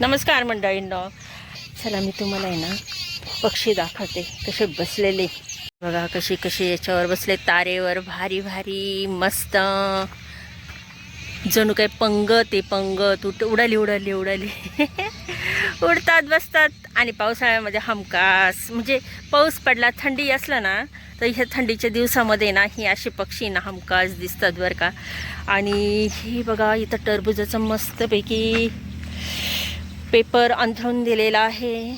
नमस्कार मंडळींनो. चला मी तुम्हाला आहे ना पक्षी दाखवते. कसे बसलेले. बघा कशी कशी याच्यावर बसले तारेवर भारी भारी मस्त. जणू काय पंगत आहे पंगत उठ उडाली उडाली उडाली. उडतात बसतात. आणि पावसाळ्यामध्ये हमखास म्हणजे पाऊस पडला थंडी असलं ना तर ह्या थंडीच्या दिवसामध्ये ना ही अशी पक्षी ना हमखास दिसतात बरं का. आणि ही बघा इथं टरबुजाचं मस्तपैकी पेपर अंथरून दिलेला आहे.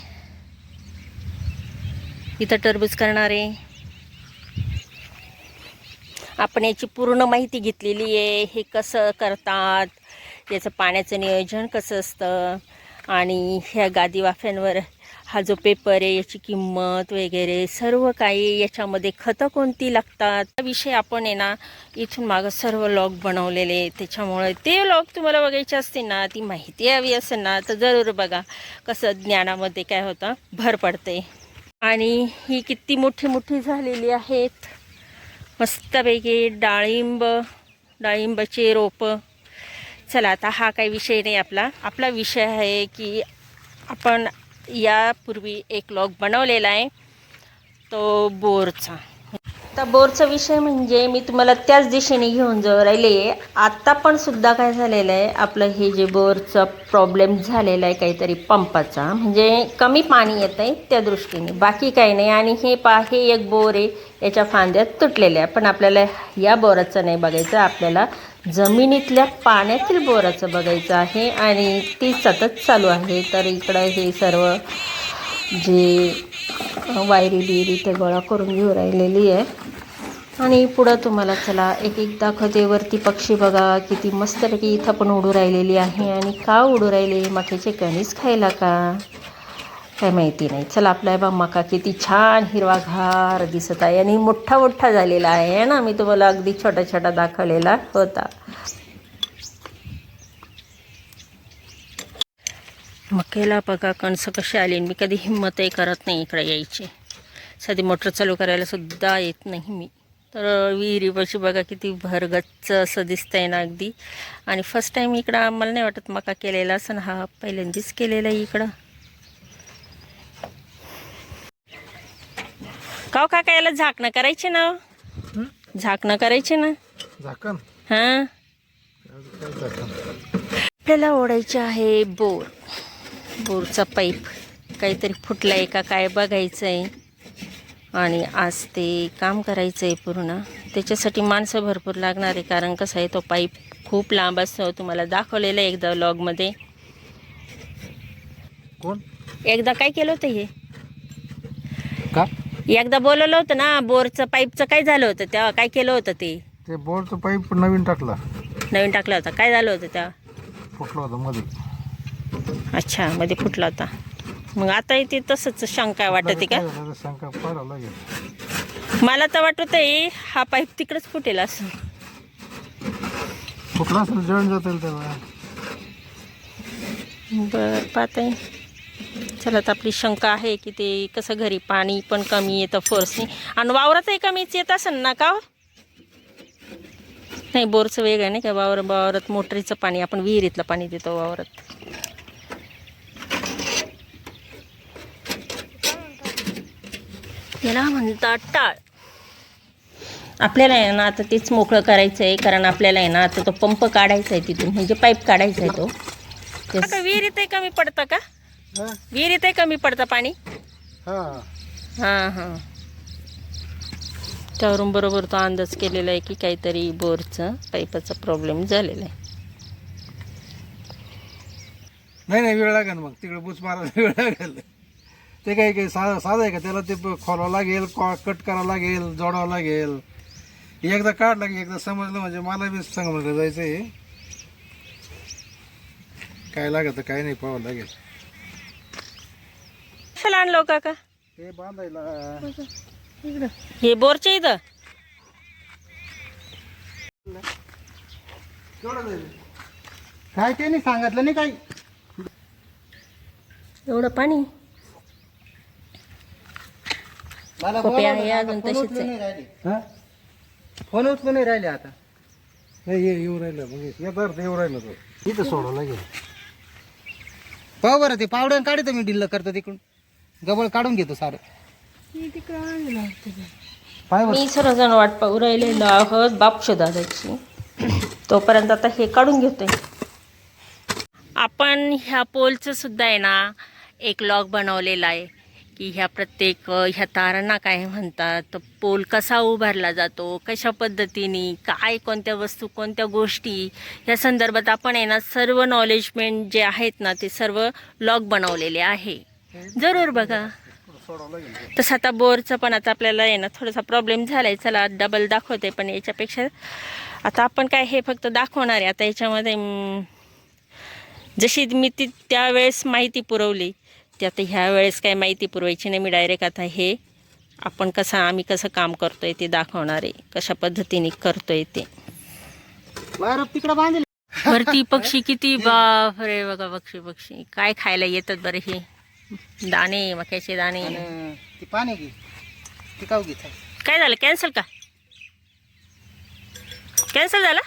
इथं टरबूज करणारे. आपण याची पूर्ण माहिती घेतलेली आहे. हे कसं करतात याचं पाण्याचं नियोजन कसं असतं आणि ह्या गादी वाफ्यांवर हा जो पेपर आहे याची किंमत वगैरे सर्व काही याच्यामध्ये खतं कोणती लागतात? हा विषय आपण आहे ना इथून मागं सर्व लॉग बनवलेले त्याच्यामुळे ते लॉग तुम्हाला बघायचे असतील ना ती माहिती हवी असेल ना तर जरूर बघा. कसं ज्ञानामध्ये काय होतं भर पडते. आणि ही किती मोठी मोठी झालेली आहेत. मस्तपैकी डाळिंब डाळिंबाचे रोपं. चला आता हा काही विषय नाही आपला. आपला विषय आहे की आपण यापूर्वी एक लॉग बनवलेला आहे. तो बोरचा. आता बोरचा विषय म्हणजे मी तुम्हाला त्याच दिशेने घेऊन जाऊ राहिले आत्ता पण सुद्धा काय झालेलं आहे आपलं हे जे बोरचा प्रॉब्लेम झालेला आहे काहीतरी पंपाचा. म्हणजे कमी पाणी येत आहे त्या दृष्टीने. बाकी काही नाही. आणि हे पा हे एक बोर आहे याच्या फांद्या तुटलेल्या आहे. पण आपल्याला या बोराचं नाही बघायचं. आपल्याला जमिनीतल्या पाण्यातील बोराचं बघायचं आहे आणि ती सतत चालू आहे. तर इकडं हे सर्व जे वायरी बिरी ते गोळा करून घेऊ राहिलेली आहे. आणि पुढं तुम्हाला चला एक एक दाखवते वरती पक्षी बघा किती मस्तपैकी इथं पण उडू राहिलेली आहे. आणि का उडू राहिले? मक्याचे कणीस खायला का? काय माहिती नाही. चला आपला बा मका किती छान हिरवागार दिसत आहे आणि मोठा मोठा झालेला आहे ना? मी तुम्हाला अगदी छोटा छोटा दाखवलेला होता. मकेला बघा कणसं कशी आली मी कधी हिंमतही करत नाही इकडे यायची. साधी मोटर चालू करायला सुद्धा येत नाही मी. तर विहिरीपाशी बघा किती भरगच्च असं दिसतंय ना अगदी. आणि फर्स्ट टाईम इकडं आम्हाला नाही वाटत मका केलेला असं ना हा पहिल्यांदाच केलेला आहे इकडं. काव काका याला झाकणं करायचे ना? झाकणं करायचे ना? झाकण? हां. आपल्याला ओढायचे आहे बोर. बोरचा पाईप काहीतरी फुटला आहे का काय बघायचं आहे आणि आज ते काम करायचं आहे पूर्ण. त्याच्यासाठी माणसं भरपूर लागणार आहे कारण कसं आहे तो पाईप खूप लांब असतो. तुम्हाला दाखवलेलं आहे एकदा लॉगमध्ये कोण? एकदा काय केलं होतं हे? का? एकदा बोलवलं होतं ना बोरचं पाईपचं काय झालं होतं तेव्हा? काय केलं होतं ते? ते बोरचं पाईप नवीन टाकला. नवीन टाकलं होतं. काय झालं होतं तेव्हा? फुटलं होतं मध्ये. अच्छा मध्ये फुटला होता. मग आता ते तसंच शंका वाटते का? काय झालं? ते शंका लागेल. मला तर वाटत आहे हा पाईप तिकडंच फुटेल असं. फुटला असेल जळून जातील त्याला बरं पाहते. चला तर आपली शंका आहे की ते कसं घरी पाणी पण कमी येतं फोर्सनी आणि वावरातही कमीच येत असेल ना का हो? नाही बोरचं वेगळं नाही का? वावर वावरात मोटरीचं पाणी आपण विहिरीतलं पाणी देतो वावरात. याला म्हणतात टाळ. आपल्याला आहे ना आता तेच मोकळं करायचं आहे कारण आपल्याला आहे ना आता तो पंप काढायचा आहे तिथून म्हणजे पाईप काढायचा आहे तो. विहिरीतही कमी पडतं का? हा? विहिरीतही कमी पडतं पाणी? हा. हां हां. त्यावरून बरोबर तो अंदाज केलेला आहे की काहीतरी बोरचं पाईपाचा प्रॉब्लेम झालेला आहे. नाही नाही वेळ लागेल मग. तिकडे बुच मारायला वेळ लागेल. ते काही काही साधं साधं आहे का? त्याला ते खोलावं लागेल कट करावं लागेल जोडावं लागेल. एकदा काढलं की एकदा समजलं म्हणजे मला बी संगमला जायचं आहे काय लागत काय नाही पाहावं लागेल. कशाला आणलो काका ते बांधायला. हे बोरच्या इथं. काय ते नाही सांगितलं नाही काही? एवढं पाणी? मला खोपे आहे अजून तशीच आहे. फोन उचलून नाही राहिले आता. नाही ये- येऊ राहिलं मग येतात येऊ राहिलं तो. इथं सोडावं लागेल पाहू बरं ते पावडं काढतो मी डिल्ल करतो तिकडून. गबळ काढून घेतो सारं. पाय बरं मी सर्वजण वाट पाहू राहिलेलो आहोत बापशो दादाची तोपर्यंत आता हे काढून घेतोय. आपण ह्या पोलचं सुद्धा आहे ना एक लॉग बनवलेला आहे. की ह्या प्रत्येक अ, ह्या तारांना काय म्हणतात तो पोल कसा उभारला जातो कशा पद्धतीने काय कोणत्या वस्तू कोणत्या गोष्टी ह्या संदर्भात आपण आहे ना सर्व नॉलेजमेंट जे आहेत ना ते सर्व लॉग बनवलेले आहे. जरूर बघा. तसं आता बोरचं पण आता आपल्याला आहे ना थोडासा प्रॉब्लेम झाला आहे चला डबल दाखवते पण याच्यापेक्षा. आता आपण काय हे फक्त दाखवणार आहे. आता याच्यामध्ये जशी मी ती त्यावेळेस माहिती पुरवली ती आता ह्या वेळेस काय माहिती पुरवायची नाही. मी डायरेक्ट आता हे आपण कसं आम्ही कसं काम करतोय ते दाखवणार आहे. कशा पद्धतीने करतोय ते. वायर तिकडं बांधले. वरती पक्षी किती बाप रे बघा पक्षी पक्षी काय खायला येतात बरं हे? दाणे मक्याचे दाणे. आणि ती पाणी घे. ती घे काय झालं? कॅन्सल का? कॅन्सल झालं?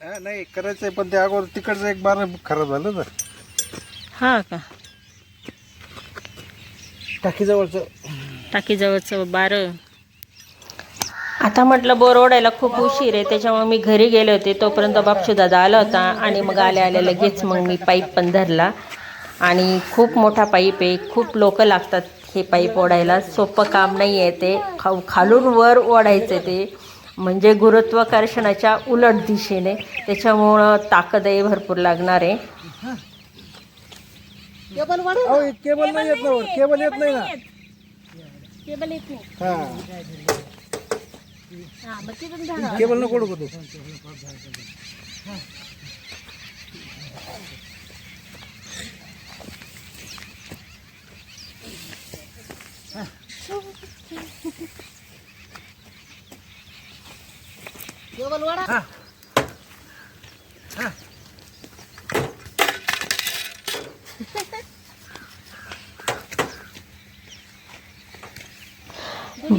हा, नाही करायचंय पण ते अगोदर तिकडचं एक बार खराब झालं तर हां का? टाकी जवळचं टाकीजवळचं बारं. आता म्हटलं बोर ओढायला खूप उशीर आहे. त्याच्यामुळे मी घरी गेले होते. तोपर्यंत बापशू दादा आला होता आणि मग आले आले लगेच मग मी पाईप पण धरला. आणि खूप मोठा पाईप आहे. खूप लोक लागतात हे पाईप ओढायला. सोपं काम नाही आहे ते. खा खालून वर ओढायचं ते. म्हणजे गुरुत्वाकर्षणाच्या उलट दिशेने. त्याच्यामुळं ताकदही भरपूर लागणार आहे. हे केबल नाही येत ना वर. केबल येत नाही ना. केबल येत नाही. हा. केबल नको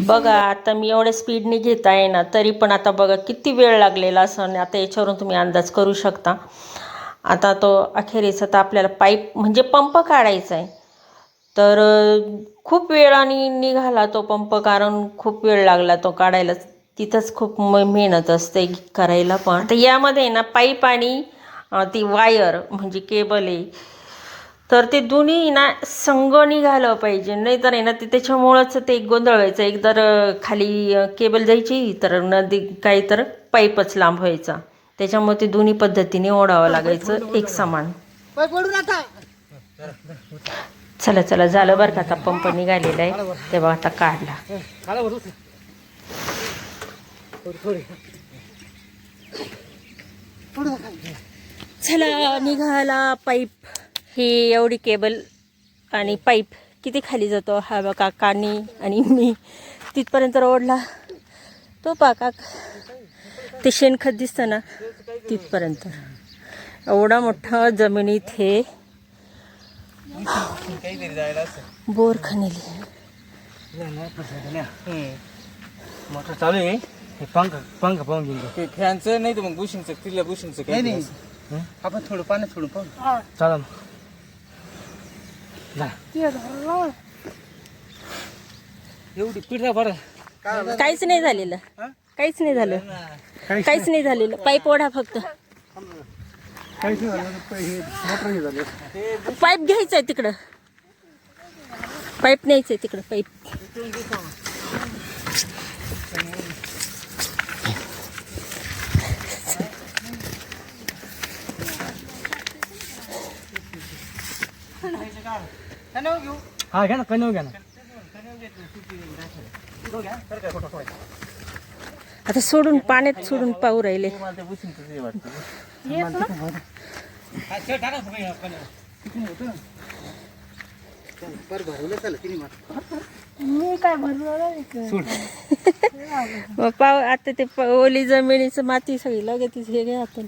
बघा आता मी एवढ्या स्पीडने घेत ना तरी पण आता बघा किती वेळ लागलेला असं आणि आता याच्यावरून तुम्ही अंदाज करू शकता. आता तो अखेरीस आता आपल्याला पाईप म्हणजे पंप काढायचा आहे. तर खूप वेळाने निघाला तो पंप कारण खूप वेळ लागला तो काढायला तिथंच खूप म मेहनत असते करायला पण. तर यामध्ये ना पाईप आणि ती वायर म्हणजे केबल आहे. तर ते दोन्ही ना संग निघालं पाहिजे. नाही तर आहे ना ते त्याच्यामुळंच ते एक गोंधळ व्हायचं एक तर खाली केबल जायची तर नदी काही तर पाईपच लांब व्हायचा. त्याच्यामुळे ते दोन्ही पद्धतीने ओढावं लागायचं एक समान. चला चला झालं बरं का आता पंप निघालेला आहे. तेव्हा आता काढला. थोडी चला निघाला पाईप. ही एवढी केबल आणि पाईप किती खाली जातो हा बघा कानी आणि मी. तिथपर्यंत ओढला तो पाका. ते शेणखत दिसतं ना तिथपर्यंत. एवढा मोठा जमिनीत हे. बोर खणली मोटर चालू आहे. हे पंख पंख पाहून घेऊन ते फॅनचं नाही तर मग बुशिंगचं तिथल्या बुशिंगचं नाही काही नाही आपण थोडं पाण्यात सोडून पाहू. चला मग. एवढी पिठा पडा काहीच नाही झालेलं. काहीच नाही झालं. काहीच नाही. झालेलं. पाईप ओढा फक्त. पाईप घ्यायचंय तिकडं. पाईप न्यायचंय तिकडं पाईप. हा घ्या ना कन्या घ्या ना. आता सोडून पाण्यात सोडून पाहू राहिले. हे मग पाव आता ते प- ओली जमिनीचं माती सगळी लगेच हे घ्या आपण.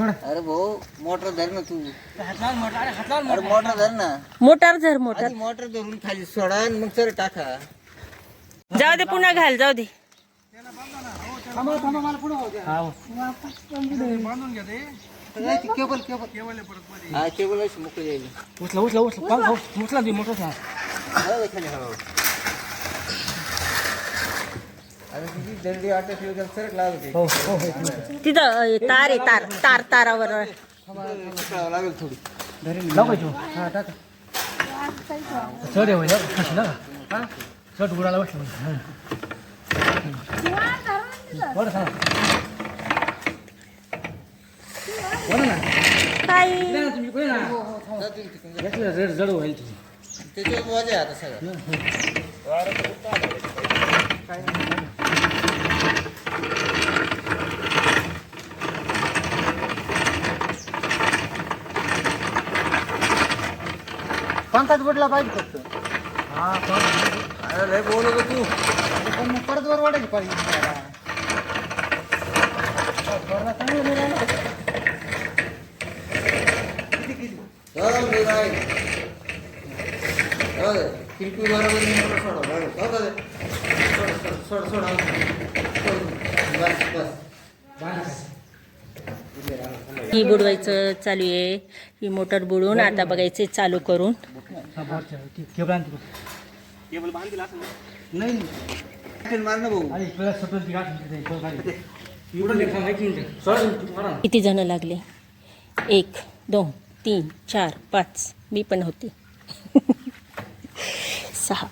अरे भाऊ मोटर धर ना तू. अरे मोटर. धर ना. मोटार धर मोटार. आधी मोटर धरून खाली सोडा आणि मग सर टाका. जाऊ दे पुन्हा घाल जाऊ दे. Cable cable. हा केबल अशी मोकळी जाईल उचला उचला उचला. उचला खाली हळू आता तुझी दंडी वाटत असेल तर सरक लागत हो हो हो. तिथं अ, तार आहे तार तार तारावर. लागेल थोडी. लावायचो हा टाका. चढ आहे होईल कशी ना हा? चढ उडाला बसलं बरं सांग. बरं ना. काय नाही ना, तुम्ही कोणी ना. घेतलं जड जड होईल तुझी त्याच्यावर वाजे आता सगळं. पंखाच बुडला पाहिजे फक्त हा पण अरे लय होता तू पण मग परत वर वाढायची पाहिजे बाई. खिडकी बरोबर नाही मला सोडा. जाऊ दे. जाऊ दे. सोड, सोड, सोड, सोड. सोड. बस, बस. ही बुडवायचं चालू आहे. ही मोटर बुडवून आता बघायचे चालू करून. किती जण लागले? एक दोन तीन चार पाच. मी पण होते. सहा.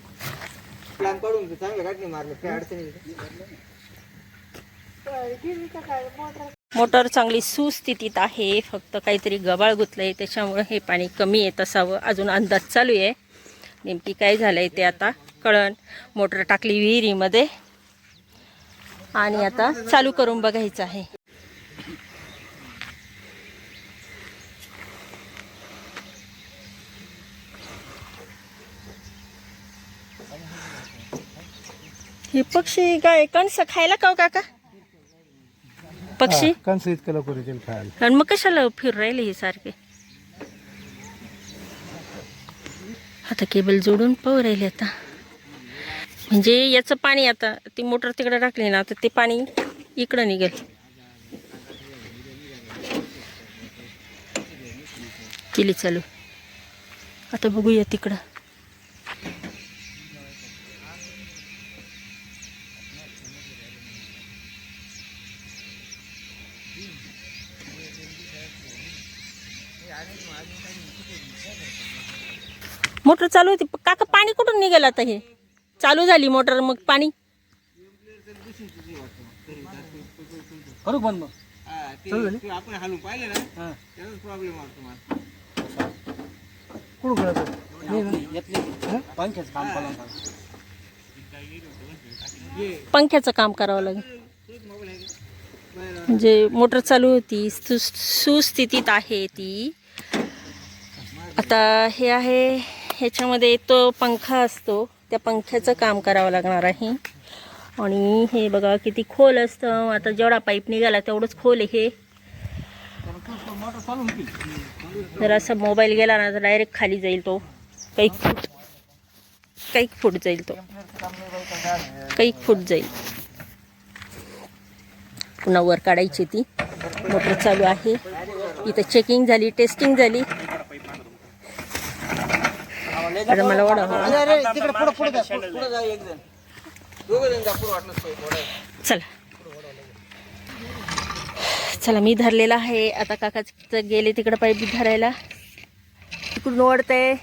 मोटर चांगली सुस्थितीत आहे फक्त काहीतरी गबाळ गुतलंय त्याच्यामुळं हे पाणी कमी येत असावं. अजून अंदाज चालू आहे. नेमकी काय झालंय ते आता कळण. मोटर टाकली विहिरीमध्ये. आणि आता चालू करून बघायचं आहे. हे पक्षी काय कणसं खायला का हो काका? पक्षी? कंस इतकं लवकर येतील खायला. आणि मग कशाला फिर राहिले हे सारखे? आता केबल जोडून पाहू राहिले आता. म्हणजे याचं पाणी आता ती मोटर तिकडे टाकली ना तर ते पाणी इकडं निघेल. केली चालू. आता बघूया तिकडं. मोटर चालू होती. काका पाणी कुठून निघेल आता हे? चालू झाली मोटर मग पाणी? करू बंद मग. ते- चालू झाली? ते आपण हालून पाहिलं ना हा. त्याचाच प्रॉब्लेम वाटतो मला कुठं गळत नाही नाही घेतले पंख्याचं काम करून पंख्याचं काम करावं लागेल. म्हणजे मोटर चालू होती सु सुस्थितीत आहे ती. आता हे आहे ह्याच्यामध्ये तो पंखा असतो. त्या पंख्याचं काम करावं लागणार आहे. आणि हे बघा किती खोल असतं. आता जेवढा पाईप निघाला तेवढंच खोल आहे हे. जर असा मोबाईल गेला ना तर डायरेक्ट खाली जाईल तो. काही फूट काही फूट जाईल तो. काही फूट जाईल. पुन्हा वर काढायची ती. मोटर चालू आहे. इथं चेकिंग झाली टेस्टिंग झाली. मला ओढा अरे अरे तिकडे पुढे पुढे जा पुढे जा एक जण. दोघं जण जा पुढे वाटलं चला. चला मी धरलेला आहे. आता काका तिथं गेले तिकडं पाईप धरायला. तिकडून ओढतंय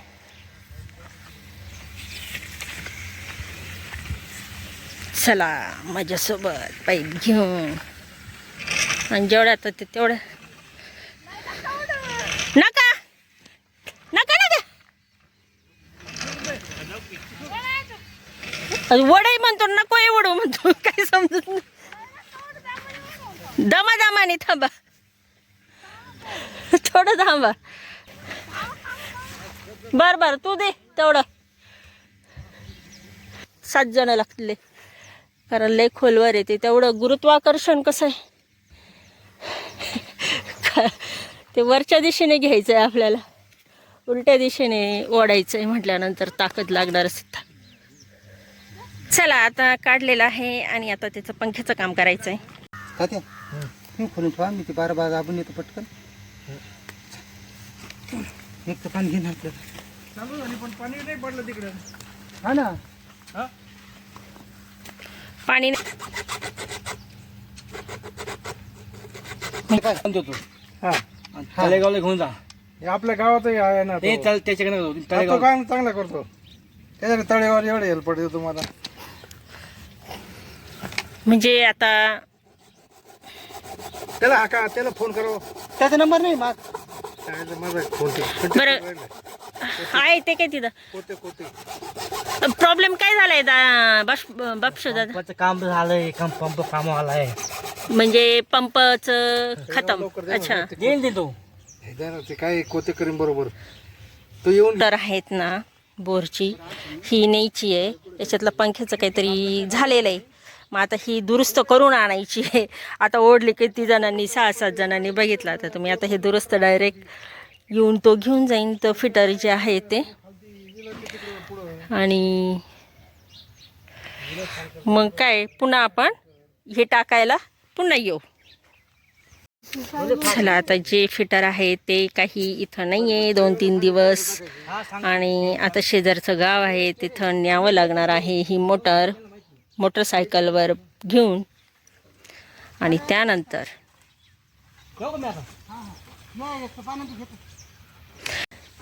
चला माझ्यासोबत पाईप घेऊन. आणि जेवढ्या आता ते तेवढ्या नका नका नका वडाई म्हणतो नको वडू म्हणतो. काय समजत नाही. दमा दमाने थांबा. थोडं थांबा. बर बर तू दे तेवढं. सात जण लागले. कारण लय खोलवर येते तेवढं गुरुत्वाकर्षण कसं आहे? ते वरच्या दिशेने घ्यायचं आहे आपल्याला. उलट्या दिशेने ओढायचं आहे म्हटल्यानंतर ताकद लागणार सुद्धा चला आता काढलेलं आहे आणि आता त्याचं पंख्याचं काम करायचं आहे तात्या तुम्ही खोलून ठेवा मी ते बारा बारा आपण येतो पटकन. एक तर पाणी घेणार आपल्याला चालू झाली पण पाणी नाही पडलं तिकडे. हा ना. हा? पाणी मी काय? सांगतो तू हा. तळेगावला घेऊन जा. हे आपल्या गावातही आहे ना ते. तो. चल त्याच्याकडे जाऊ. हा, तो तळेगाव. काम चांगला करतो? त्याच्याकडे तळेवर एवढे हेल्प पडते तुम्हाला. म्हणजे आता त्याला हा का त्याला फोन करो. त्याचा नंबर नाही माग. काय ते माझा फोन ते बरं. आहे ते काय तिथं? कोते कोते प्रॉब्लेम काय झालाय दा बाप बापशो दादा पंपाचं काम झालंय काम पंप काम आलाय. म्हणजे पंपचं खतम. अच्छा. तो. हे द्या ना, ते काय कोते करीन बरोबर. तो येऊन तर आहेत ना बोरची. ही न्यायची आहे. याच्यातलं पंख्याचं काहीतरी झालेलं आहे. मग आता ही दुरुस्त करून आणायची आहे. आता ओढली किती जणांनी सहा सात जणांनी बघितला. तर तुम्ही आता हे दुरुस्त डायरेक्ट येऊन तो घेऊन जाईन. तो फिटर जे आहे ते. आणि मग काय पुन्हा आपण हे टाकायला पुन्हा येऊ. चला आता जे फिटर आहे ते काही इथं नाही आहे दोन तीन दिवस. आणि आता शेजारचं गाव आहे तिथं न्यावं लागणार आहे ही मोटर. मोटरसायकलवर घेऊन आणि त्यानंतर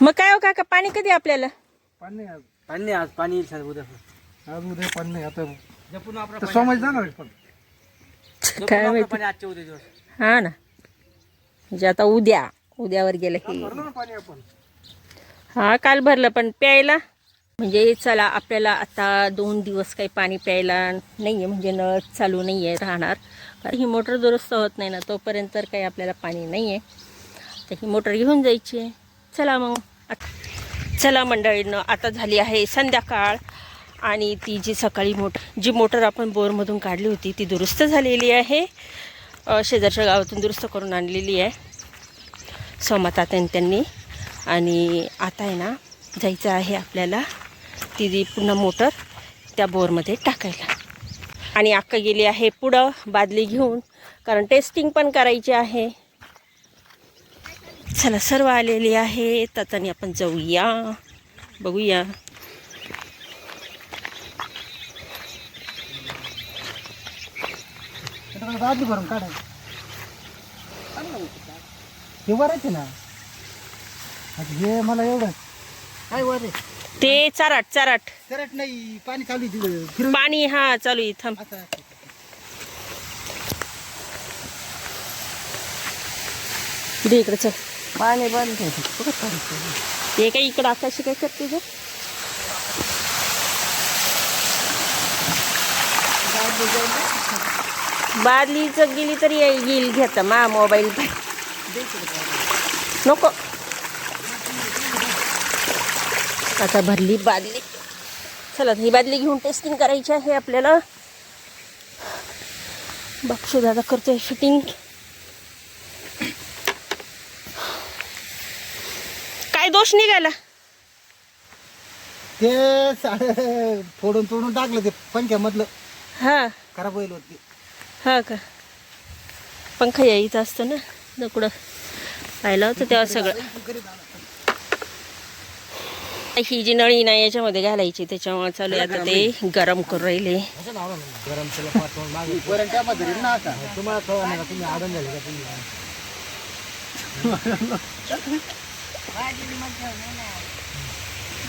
मग काय हो काका पाणी कधी आपल्याला? पाणी आज. पाणी नाही आज पाणी येईल साहेब उद्या. आज उद्या पाणी नाही आता सोमाज जाणार काय माहिती पाणी आजच्या उद्या दिवस. हा ना. म्हणजे आता उद्या उद्यावर गेलं की. हा काल भरलं पण प्यायला? म्हणजे चला आपल्याला आता दोन दिवस काही पाणी प्यायला नाही आहे म्हणजे नळ चालू नाही आहे राहणार. कारण ही मोटर दुरुस्त होत नाही ना तोपर्यंत तर काही आपल्याला पाणी नाही आहे तर ही मोटर घेऊन जायची आहे. चला मग. चला मंडळीनं आता झाली आहे संध्याकाळ. आणि ती जी सकाळी मोटर जी मोटर आपण बोरमधून काढली होती ती दुरुस्त झालेली आहे. शेजारच्या गावातून दुरुस्त करून आणलेली आहे. सोमातात्यान त्यांनी आणि आता आहे ना जायचं आहे आपल्याला ती पुन्हा मोटर त्या बोरमध्ये टाकायला. आणि अक्का गेली आहे पुढं बादली घेऊन कारण टेस्टिंग पण करायची आहे. चला सर्व आलेली आहे. तर आपण जाऊया. बघूया. बादली भरून काढा हे वरायचे ना? हे मला एवढं. काय वर आहे? ते चाराट चाराट. करंट नाही पाणी चालू आहे तिकडे पाणी हा चालू आहे थांब. आता इकडे चल. पाणी बंद ठेवतो हे काय इकडं आकाशी काय करते गं? बादलीचं गेली तरी येईल येईल घेता. मा मोबाईल. नको. आता भरली बादली. चला ही बादली घेऊन टेस्टिंग करायची आहे आपल्याला. बापशू दादा करतोय फिटिंग काय दोष निघाला? ते साडे फोडून तोडून टाकलं ते पंख्यामधलं. हा. खराब होईल होती हा का? पंखा यायचं असतं ना दकुडं पाहिलं होतं तेव्हा सगळं. ही जी नळी ना याच्यामध्ये घालायची त्याच्यामुळे चालू आहे आता ते गरम करून राहिले.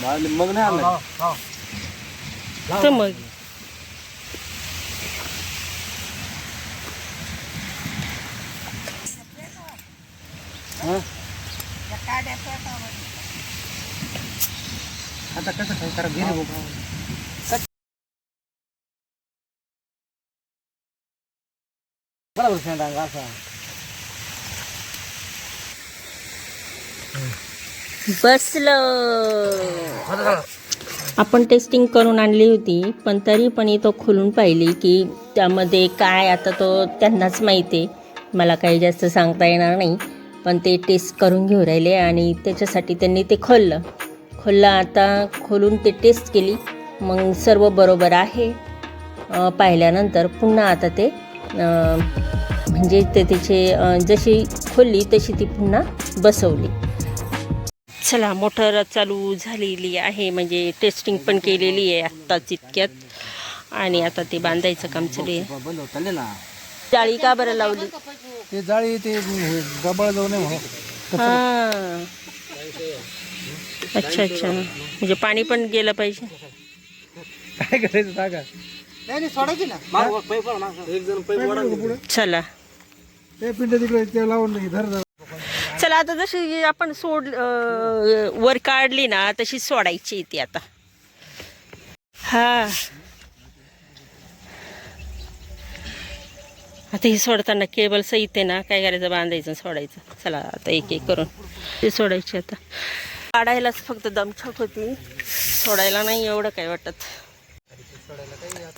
मग नाही मग काय आलं लावा, लावा. तर मग आता कसं काय करा गेले बघ. बरोबर सांगा असा? बसलं. आपण टेस्टिंग करून आणली होती पण तरी पण तो खोलून पाहिली की त्यामध्ये काय आता तो त्यांनाच माहिती आहे. मला काही जास्त सांगता येणार नाही. पण ते टेस्ट करून घेऊ राहिले आणि त्याच्यासाठी त्यांनी ते खोललं. खोललं आता खोलून ते टेस्ट केली. मग सर्व बरोबर आहे. पाहिल्यानंतर पुन्हा आता ते म्हणजे ते त्याचे जशी खोलली तशी ती पुन्हा बसवली. चला मोटर चालू झालेली आहे. म्हणजे टेस्टिंग पण केलेली आहे आत्ताच इतक्यात. आणि आता ते बांधायचं काम चालू आहे. जाळी का बरं लावली? ते जाळी ते गबाळ जाऊ नये हां. अच्छा अच्छा. म्हणजे पाणी पण गेलं पाहिजे. काय करायचं पुढे. चला. ते पिंड तिकडे ते लावून नाही धर धर. चला आता जशी आपण सोड वर काढली ना तशी सोडायची ती आता. हा. आता ही सोडताना केबल सहित आहे ना काय करायचं? बांधायचं सोडायचं. चला आता एक एक करून. ते सोडायची आता. काढायलाच फक्त दमछक होती सोडायला नाही एवढं काय वाटत.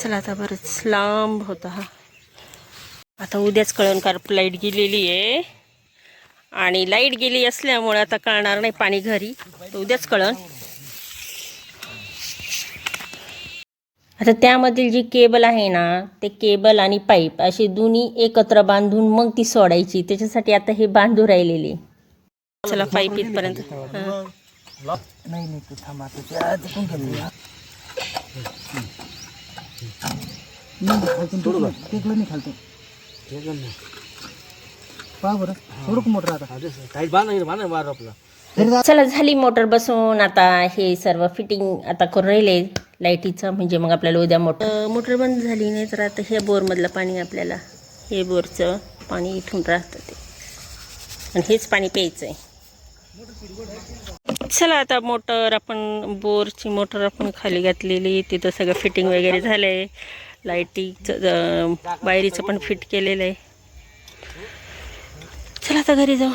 चला आता बरंच लांब होता हा. आता उद्याच कळून कार लाइट गेलेली आहे. आणि लाइट गेली असल्यामुळे आता कळणार नाही पाणी घरी. तर उद्याच कळण. आता त्यामधील जी केबल आहे ना ते केबल आणि पाईप अशी दोन्ही एकत्र बांधून मग ती सोडायची. त्याच्यासाठी आता हे बांधू राहिलेली. चला पाईप इथपर्यंत. चला झाली मोटर बसून. आता हे सर्व फिटिंग आता करून राहिले. लाईटीचं म्हणजे मग आपल्याला उद्या मोटर मोटर बंद झाली नाही तर आता हे बोरमधलं पाणी आपल्याला हे बोरचं पाणी इथून राहतं ते. आणि हेच पाणी प्यायचं आहे चला आता मोटर आपण बोरची मोटर आपण खाली घातलेली. तिथं सगळं फिटिंग वगैरे झालं आहे लाईटीचं वायरीचं पण फिट केलेलं आहे. चला आता घरी जाऊ.